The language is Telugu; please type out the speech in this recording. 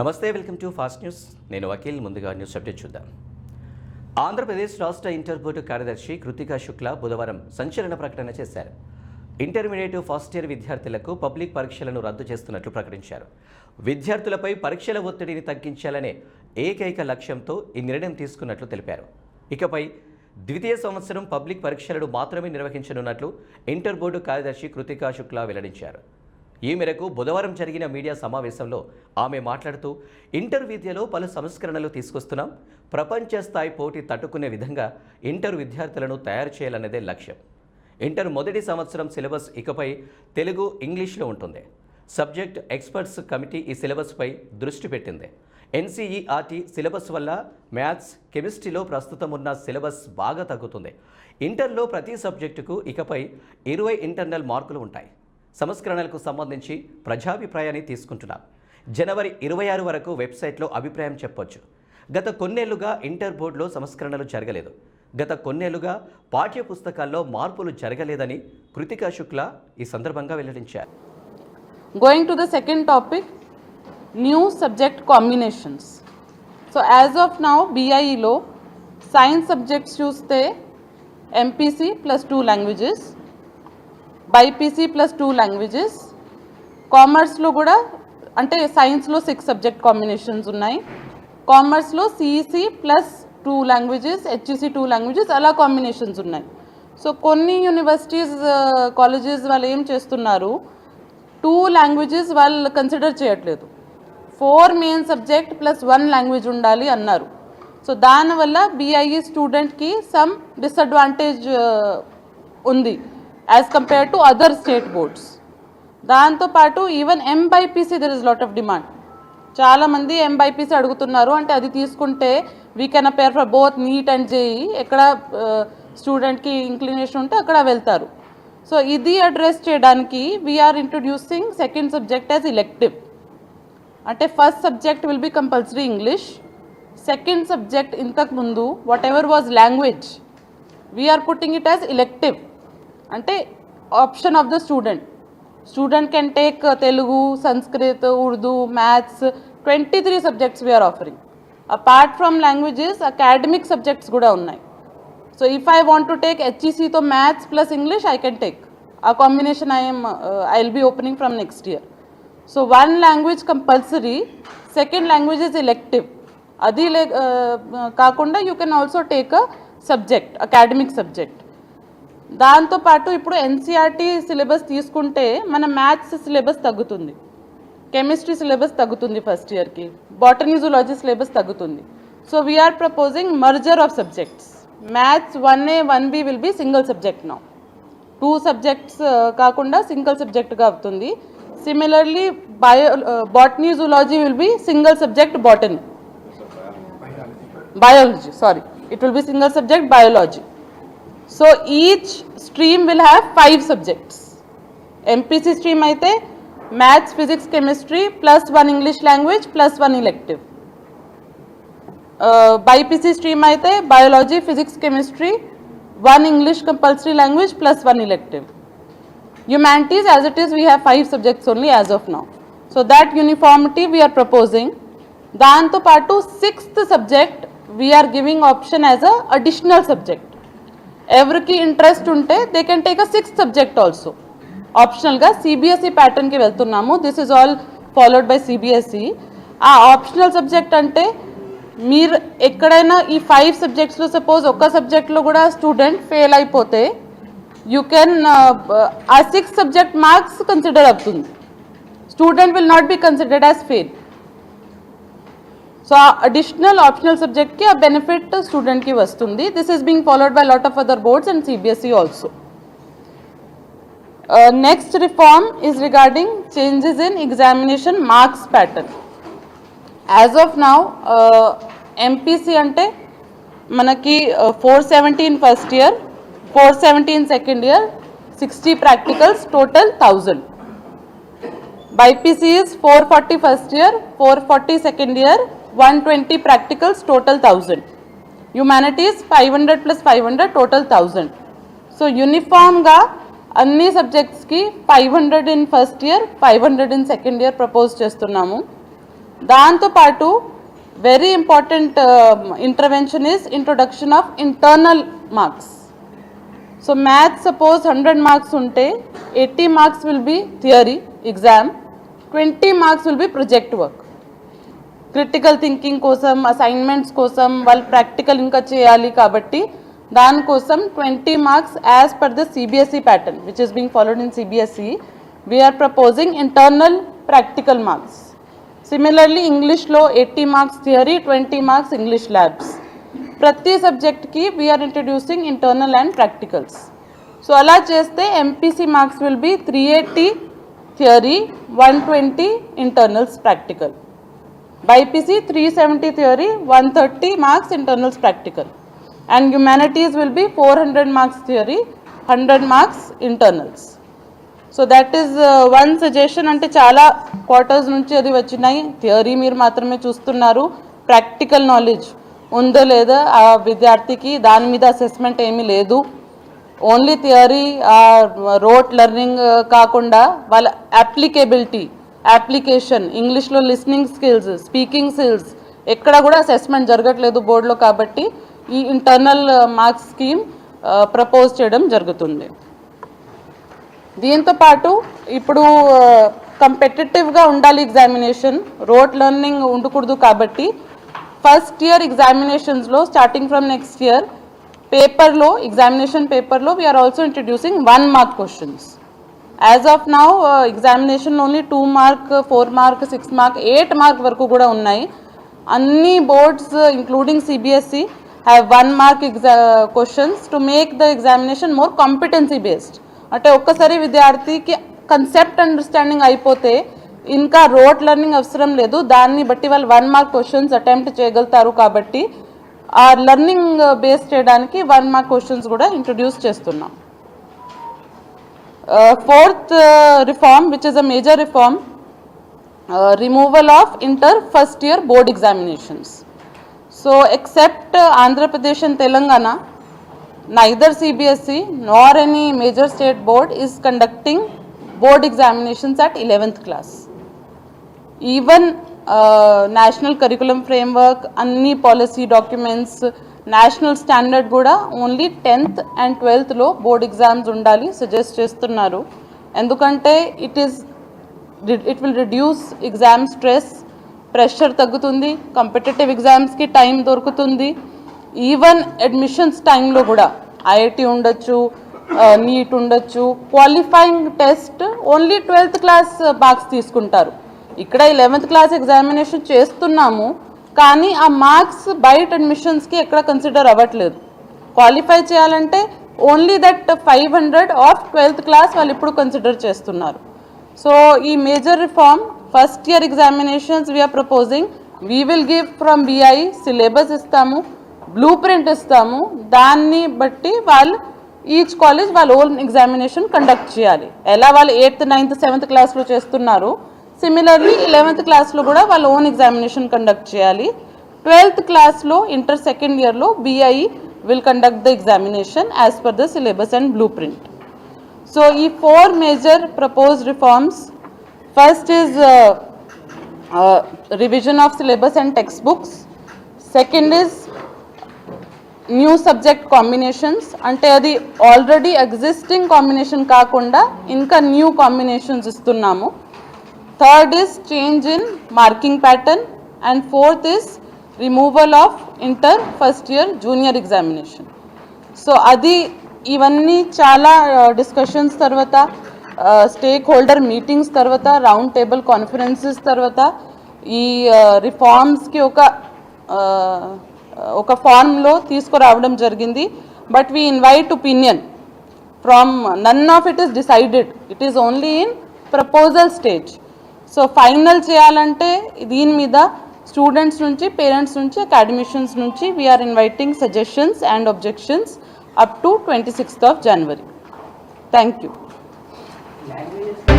నమస్తే వెల్కమ్ టు ఫాస్ట్ న్యూస్. నేను వకీల్ ముందుగా న్యూస్ అప్డేట్ చూద్దాం. ఆంధ్రప్రదేశ్ రాష్ట్ర ఇంటర్ బోర్డు కార్యదర్శి కృతికా శుక్ల బుధవారం సంచలన ప్రకటన చేశారు. ఇంటర్మీడియట్ ఫస్ట్ ఇయర్ విద్యార్థులకు పబ్లిక్ పరీక్షలను రద్దు చేస్తున్నట్లు ప్రకటించారు. విద్యార్థులపై పరీక్షల ఒత్తిడిని తగ్గించాలనే ఏకైక లక్ష్యంతో ఈ నిర్ణయం తీసుకున్నట్లు తెలిపారు. ఇకపై ద్వితీయ సంవత్సరం పబ్లిక్ పరీక్షలను మాత్రమే నిర్వహించనున్నట్లు ఇంటర్ బోర్డు కార్యదర్శి కృతికా శుక్లా వెల్లడించారు. ఈ మేరకు బుధవారం జరిగిన మీడియా సమావేశంలో ఆమె మాట్లాడుతూ ఇంటర్ విద్యలో పలు సంస్కరణలు తీసుకొస్తున్నాం. ప్రపంచ స్థాయి పోటీ తట్టుకునే విధంగా ఇంటర్ విద్యార్థులను తయారు చేయాలన్నదే లక్ష్యం. ఇంటర్ మొదటి సంవత్సరం సిలబస్ ఇకపై తెలుగు ఇంగ్లీష్లో ఉంటుంది. సబ్జెక్ట్ ఎక్స్పర్ట్స్ కమిటీ ఈ సిలబస్పై దృష్టి పెట్టింది. ఎన్సీఈఆర్టీ సిలబస్ వల్ల మ్యాథ్స్ కెమిస్ట్రీలో ప్రస్తుతం ఉన్న సిలబస్ బాగా తగ్గుతుంది. ఇంటర్లో ప్రతి సబ్జెక్టుకు ఇకపై ఇరవై ఇంటర్నల్ మార్కులు ఉంటాయి. సంస్కరణలకు సంబంధించి ప్రజాభిప్రాయాన్ని తీసుకుంటున్నాం. జనవరి ఇరవై ఆరు వరకు వెబ్సైట్లో అభిప్రాయం చెప్పొచ్చు. గత కొన్నేళ్ళుగా ఇంటర్ బోర్డులో సంస్కరణలు జరగలేదు. గత కొన్నేళ్ళుగా పాఠ్య పుస్తకాల్లో మార్పులు జరగలేదని కృతికా శుక్ల ఈ సందర్భంగా వెల్లడించారు. Going to the second topic new subject combinations so as of now బీఐఈలో science subjects చూస్తే MPC plus two languages BiPC plus two languages. కామర్స్లో కూడా అంటే సైన్స్లో సిక్స్ సబ్జెక్ట్ కాంబినేషన్స్ ఉన్నాయి. కామర్స్లో CEC plus two languages HEC two languages అలా కాంబినేషన్స్ ఉన్నాయి. సో కొన్ని యూనివర్సిటీస్ కాలేజెస్ వాళ్ళు ఏం చేస్తున్నారు? టూ లాంగ్వేజెస్ వాళ్ళు కన్సిడర్ చేయట్లేదు. Four main subject plus one language ఉండాలి అన్నారు. సో దానివల్ల బీఐఈ స్టూడెంట్కి సమ్ డిసడ్వాంటేజ్ ఉంది. As compare to other state boards దాంతోపాటు even MBiPC there is lot of demand చాలామంది ఎంబైపీసీ అడుగుతున్నారు అంటే అది తీసుకుంటే we can appear for both NEET and JEE ఎక్కడ స్టూడెంట్కి ఇంక్లినేషన్ ఉంటే అక్కడ వెళ్తారు. సో ఇది అడ్రస్ చేయడానికి we're introducing second subject as elective అంటే first subject will be compulsory English second subject ఇంతకు ముందు whatever was language we're putting it as elective అంటే option of the student student can take Telugu Sanskrit Urdu maths twenty three subjects we're offering apart from languages academic subjects కూడా ఉన్నాయి. So if I want to take హెచ్ఈసీతో maths plus English I can take ఆ combination I'm I will be opening from next year so one language compulsory second language is elective అది లే కాకుండా you can also take a subject academic subject దాంతోపాటు ఇప్పుడు ఎన్సీఆర్టీ సిలబస్ తీసుకుంటే మన మ్యాథ్స్ సిలబస్ తగ్గుతుంది. కెమిస్ట్రీ సిలబస్ తగ్గుతుంది ఫస్ట్ ఇయర్కి. బాటనీ జూలాజీ సిలబస్ తగ్గుతుంది. So we're proposing merger of subjects maths one A one B will be single subject now two subjects కాకుండా సింగిల్ సబ్జెక్ట్గా అవుతుంది. Similarly bio botany zoology will be single subject botany biology sorry it will be single subject biology so each stream will have five subjects mpc stream అయితే maths physics chemistry plus one english language plus one elective uh, bypc stream అయితే biology physics chemistry one english compulsory language plus one elective humanities as it is we have five subjects only as of now so that uniformity we are proposing దాంతో పాటు sixth subject we are giving option as a additional subject ఎవరికి ఇంట్రెస్ట్ ఉంటే they can take a sixth subject also ఆప్షనల్గా CBSE ప్యాటర్న్కి వెళ్తున్నాము. This is all followed by CBSE ఆ ఆప్షనల్ సబ్జెక్ట్ అంటే మీరు ఎక్కడైనా ఈ ఫైవ్ సబ్జెక్ట్స్లో సపోజ్ ఒక్క సబ్జెక్ట్లో కూడా స్టూడెంట్ ఫెయిల్ అయిపోతే యూ కెన్ uh, ఆ సిక్స్ సబ్జెక్ట్ మార్క్స్ కన్సిడర్ అవుతుంది. Student will not be considered as fail so additional optional సబ్జెక్ట్కి ఆ బెనిఫిట్ స్టూడెంట్కి వస్తుంది. This is being followed by lot of other boards and CBSE also next reform is regarding changes in examination marks pattern as of now MPC అంటే మనకి four seventeen first year four seventeen second year sixty practicals total thousand BiPC is 440 first year, 440 second year, 120 practicals, total 1000. Humanities 500 plus 500, total 1000. So యూనిఫామ్గా అన్ని సబ్జెక్ట్స్కి five hundred in first year five hundred in second year propose చేస్తున్నాము దాంతోపాటు very important intervention is introduction of internal marks so maths suppose hundred marks ఉంటే eighty marks will be theory exam twenty marks will be project work critical thinking కోసం అసైన్మెంట్స్ కోసం వాళ్ళు ప్రాక్టికల్ ఇంకా చేయాలి కాబట్టి దానికోసం twenty marks as per the CBSE pattern which is being followed in CBSE we are proposing internal practical marks similarly ఇంగ్లీష్లో eighty marks theory twenty marks English labs ప్రతి సబ్జెక్ట్కి we are introducing internal and practicals so అలా చేస్తే MPC marks will be three eighty theory one twenty internals practical BiPC three seventy theory one thirty marks internals practical. And humanities will be four hundred marks theory hundred marks internals so that is one suggestion అంటే చాలా క్వార్టర్స్ నుంచి అది వచ్చినాయి. థియరీ మీరు మాత్రమే చూస్తున్నారు. ప్రాక్టికల్ నాలెడ్జ్ ఉందో లేదో ఆ విద్యార్థికి దాని మీద అసెస్మెంట్ ఏమీ లేదు. ఓన్లీ థియరీ రోట్ లెర్నింగ్ కాకుండా వాళ్ళ అప్లికేబిలిటీ అప్లికేషన్ ఇంగ్లీష్లో లిస్నింగ్ స్కిల్స్ స్పీకింగ్ స్కిల్స్. ఎక్కడ కూడా అసెస్మెంట్ జరగట్లేదు బోర్డులో కాబట్టి ఈ ఇంటర్నల్ మార్క్స్ స్కీమ్ ప్రపోజ్ చేయడం జరుగుతుంది. దీంతో పాటు ఇప్పుడు కంపెటిటివ్గా ఉండాలి ఎగ్జామినేషన్. రోడ్ లెర్నింగ్ ఉండకూడదు కాబట్టి ఫస్ట్ ఇయర్ ఎగ్జామినేషన్స్లో స్టార్టింగ్ ఫ్రమ్ నెక్స్ట్ ఇయర్ పేపర్లో ఎగ్జామినేషన్ పేపర్లో we are also introducing one mark questions as of now examination only two mark four mark six mark eight mark వరకు కూడా ఉన్నాయి. అన్ని boards including CBSE have one mark exam questions to make the examination more competency based అంటే ఒక్కసారి విద్యార్థికి కన్సెప్ట్ అండర్స్టాండింగ్ అయిపోతే ఇంకా రోడ్ లెర్నింగ్ అవసరం లేదు. దాన్ని బట్టి వాళ్ళు వన్ మార్క్ క్వశ్చన్స్ అటెంప్ట్ చేయగలుగుతారు కాబట్టి ఆ లెర్నింగ్ బేస్ uh, చేయడానికి వన్ మార్క్ క్వశ్చన్స్ కూడా ఇంట్రొడ్యూస్ చేస్తున్నాం. Uh, fourth uh, reform, which is a major reform, uh, removal of inter first year board examinations. So except Andhra Pradesh and Telangana, neither CBSE nor any major state board is conducting board examinations at 11th class. Even uh, national curriculum framework, any policy documents, national standard కూడా ఓన్లీ టెన్త్ అండ్ ట్వెల్త్లో బోర్డ్ ఎగ్జామ్స్ ఉండాలి సజెస్ట్ చేస్తున్నారు. ఎందుకంటే it is it will reduce exam stress pressure తగ్గుతుంది కాంపిటేటివ్ ఎగ్జామ్స్కి టైం దొరుకుతుంది. ఈవెన్ అడ్మిషన్స్ టైంలో కూడా ఐఐటి ఉండొచ్చు నీట్ ఉండొచ్చు qualifying test only twelfth class marks తీసుకుంటారు. ఇక్కడ లెవెన్త్ క్లాస్ ఎగ్జామినేషన్ చేస్తున్నాము. కానీ ఆ మార్క్స్ బయట అడ్మిషన్స్కి ఎక్కడ కన్సిడర్ అవ్వట్లేదు. క్వాలిఫై చేయాలంటే only that five hundred of twelfth class వాళ్ళు ఇప్పుడు కన్సిడర్ చేస్తున్నారు. సో ఈ major reform first year examinations we are proposing we will give from BI syllabus ఇస్తాము బ్లూ ప్రింట్ ఇస్తాము. దాన్ని బట్టి వాళ్ళు ఈచ్ కాలేజ్ వాళ్ళ ఓన్ ఎగ్జామినేషన్ కండక్ట్ చేయాలి. ఎలా వాళ్ళు ఎయిత్ నైన్త్ సెవెంత్ క్లాస్లో చేస్తున్నారు సిమిలర్లీ ఇలెవెంత్ క్లాస్లో కూడా వాళ్ళ ఓన్ ఎగ్జామినేషన్ కండక్ట్ చేయాలి. ట్వెల్త్ క్లాస్లో ఇంటర్ సెకండ్ ఇయర్లో BI will conduct the examination as per the syllabus and blueprint so ఈ four major proposed reforms first is revision of syllabus and textbooks second is new subject combinations అంటే అది ఆల్రెడీ ఎగ్జిస్టింగ్ కాంబినేషన్ కాకుండా ఇంకా న్యూ కాంబినేషన్స్ ఇస్తున్నాము. Third is change in marking pattern and fourth is removal of inter first year junior examination so అది ఇవన్నీ చాలా డిస్కషన్స్ తర్వాత స్టేక్ హోల్డర్ మీటింగ్స్ తర్వాత రౌండ్ టేబుల్ కాన్ఫరెన్సెస్ తర్వాత ఈ రిఫార్మ్స్కి ఒక ఒక ఫార్మ్లో తీసుకురావడం జరిగింది. But we invite opinion from none of it is decided it is only in proposal stage so final చేయాలంటే దీని మీద స్టూడెంట్స్ నుంచి పేరెంట్స్ నుంచి అకాడమిషియన్స్ నుంచి we are inviting suggestions and objections up to twenty sixth of January thank you